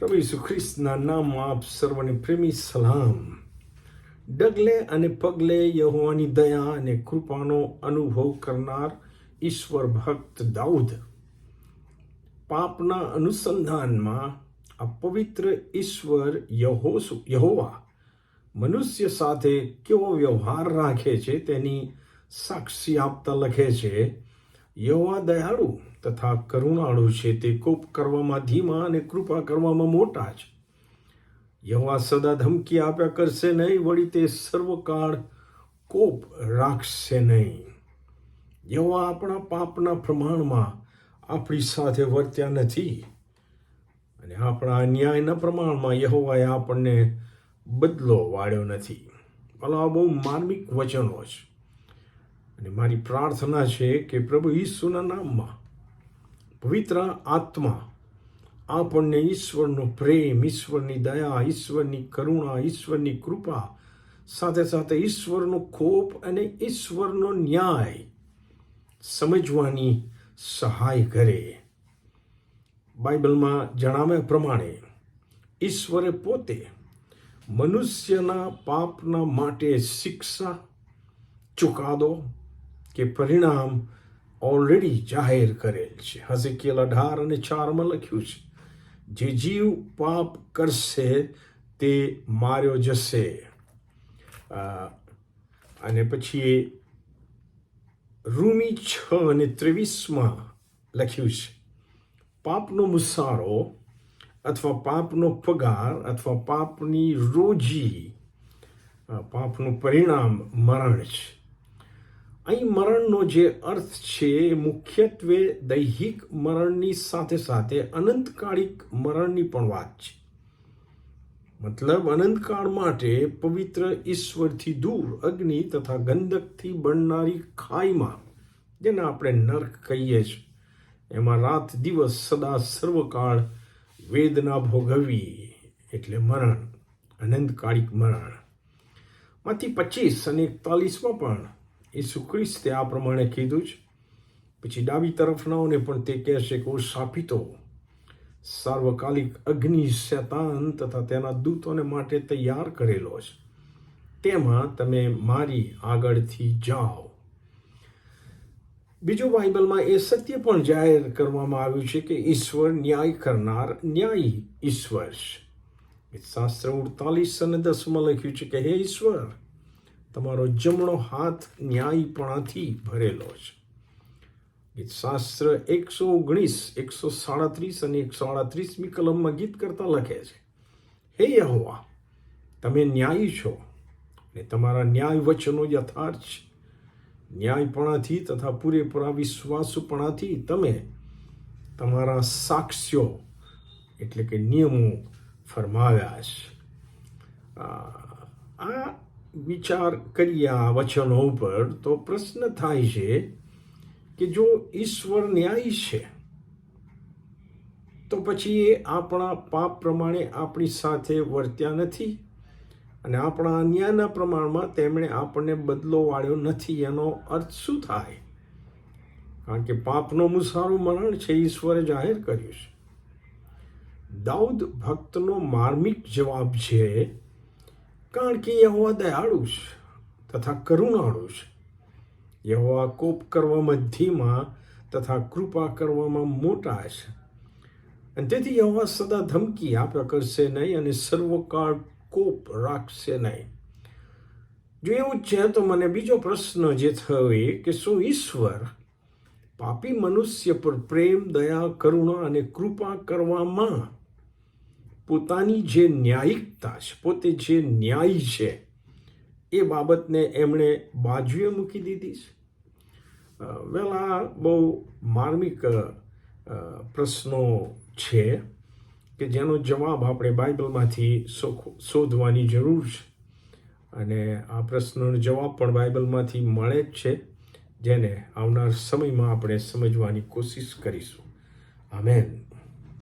પ્રભુ ઈસુ ખ્રિસ્તના નામમાં આપ સર્વને પ્રેમી સલામ. ડગલે અને પગલે યહોવાની દયા અને કૃપાનો અનુભવ કરનાર ઈશ્વર ભક્ત દાઉદ. પાપના અનુસંધાનમાં આ પવિત્ર ઈશ્વર યહોસુ, યહોવા મનુષ્ય સાથે કેવો વ્યવહાર રાખે છે તેની સાક્ષી આપતા લખે છે યહોવા દયાળુ તથા કરુણાળુ છે તે કોપ કરવામાં ધીમા અને કૃપા કરવામાં મોટા છે યહોવા સદા ધમકી આપ્યા કરશે નહીં, વળી તે સર્વકાળ કોપ રાખશે નહીં. યહોવા આપણા પાપના પ્રમાણમાં આપણી સાથે વર્ત્યા નથી. અને આપણા અન્યાયના પ્રમાણમાં યહોવાએ આપણને બદલો વાળ્યો નથી. ભલા બહુ માર્મિક વચનો છે અને મારી પ્રાર્થના છે કે પ્રભુ ઈસુના નામમાં પવિત્ર આત્મા આપણને ઈશ્વરનો પ્રેમ, ઈશ્વરની દયા, ઈશ્વરની કરુણા, ઈશ્વરની કૃપા, સાથે સાથે ઈશ્વરનો ખોપ અને ઈશ્વરનો ન્યાય સમજવાની સહાય કરે. બાઇબલમાં જણાવ્યા પ્રમાણે ઈશ્વરે પોતે મનુષ્યના પાપના માટે શિક્ષા ચુકાદો કે પરિણામ ઓલરેડી જાહેર કરેલ છે. હઝેકિયલ અઢાર અને ચારમાં લખ્યું છે, જે જીવ પાપ કરશે તે માર્યો જશે. અને પછી રૂમી છ અને ત્રેવીસમાં લખ્યું છે, પાપનો મુસારો અથવા પાપનો પગાર અથવા પાપની રોજી પાપનું પરિણામ મરણ છે. અહીં મરણનો જે અર્થ છે મુખ્યત્વે દૈહિક મરણની સાથે સાથે અનંતકાળિક મરણની પણ વાત છે. મતલબ અનંતકાળ માટે પવિત્ર ઈશ્વરથી દૂર અગ્નિ તથા ગંધકથી બનનારી ખાઈમાં, જેને આપણે નર્ક કહીએ છીએ, એમાં રાત દિવસ સદા સર્વકાળ વેદના ભોગવવી એટલે મરણ, અનંતકાળિક મરણ. માંથી પચીસ અને એકતાલીસમાં પણ ઈસુ ખ્રિસ્તે આ પ્રમાણે કીધું છે. પછી ડાબી તરફનાઓને પણ તે કહેશે કે હું શાપિતો, સાર્વકાલિક અગ્નિ શેતાન તથા તેના દૂતોને માટે તૈયાર કરેલો છે. તેમાં તમે મારી આગળથી જાઓ. બીજું બાઇબલમાં એ સત્ય પણ જાહેર કરવામાં આવ્યું છે કે ઈશ્વર ન્યાય કરનાર ન્યાયી ઈશ્વર શાસ્ત્ર ઉડતાલીસ અને દસમાં લખ્યું છે કે, હે ઈશ્વર તમારો જમણો હાથ ન્યાયપણાથી ભરેલો છે. ગીત શાસ્ત્ર એકસો ઓગણીસ, એકસો સાડત્રીસ અને એકસો આડત્રીસમી કલમમાં ગીત કરતા લખે છે. હે યહોવા, તમે ન્યાયી છો અને તમારા ન્યાય વચનો યથાર્થ ન્યાયપણાથી તથા પૂરેપૂરા વિશ્વાસુપણાથી તમે તમારા સાક્ષ્યો એટલે કે નિયમો ફરમાવ્યા છે. આ વિચાર કરીએ આ વચનો ઉપર તો પ્રશ્ન થાય છે કે જો ઈશ્વર ન્યાય છે, તો પછી એ આપણા પાપ પ્રમાણે આપણી સાથે વર્ત્યા નથી અને આપણા અન્યાયના પ્રમાણમાં તેમણે આપણને બદલો વાળ્યો નથી. એનો અર્થ શું થાય? કારણ કે પાપનો મુસારું મરણ છે, ઈશ્વરે જાહેર કર્યું છે. દાઉદ ભક્તનો માર્મિક જવાબ છે કારણ કે યહોવા દયાળુ છે તથા કરુણાળુ છે. યહોવા કોપ કરવામાં ધીમા તથા કૃપા કરવામાં મોટા છે. અને તેથી યહોવા સદા ધમકી આપ્યા કરશે નહીં અને સર્વકાળ કોપ રાખશે નહીં. જો એવું છે તો મને બીજો પ્રશ્ન જે થયો એ કે શું ઈશ્વર પાપી મનુષ્ય પર પ્રેમ, દયા, કરુણા અને કૃપા કરવામાં પોતાની જે ન્યાયિકતા છે, પોતે જે ન્યાય છે, એ બાબતને એમણે બાજુએ મૂકી દીધી છે. વેલ, આ બહુ માર્મિક પ્રશ્નો છે કે જેનો જવાબ આપણે બાઇબલમાંથી શોધવાની જરૂર છે. અને આ પ્રશ્નોનો જવાબ પણ બાઇબલમાંથી મળે જ છે, જેને આવનાર સમયમાં આપણે સમજવાની કોશિશ કરીશું. આમેન.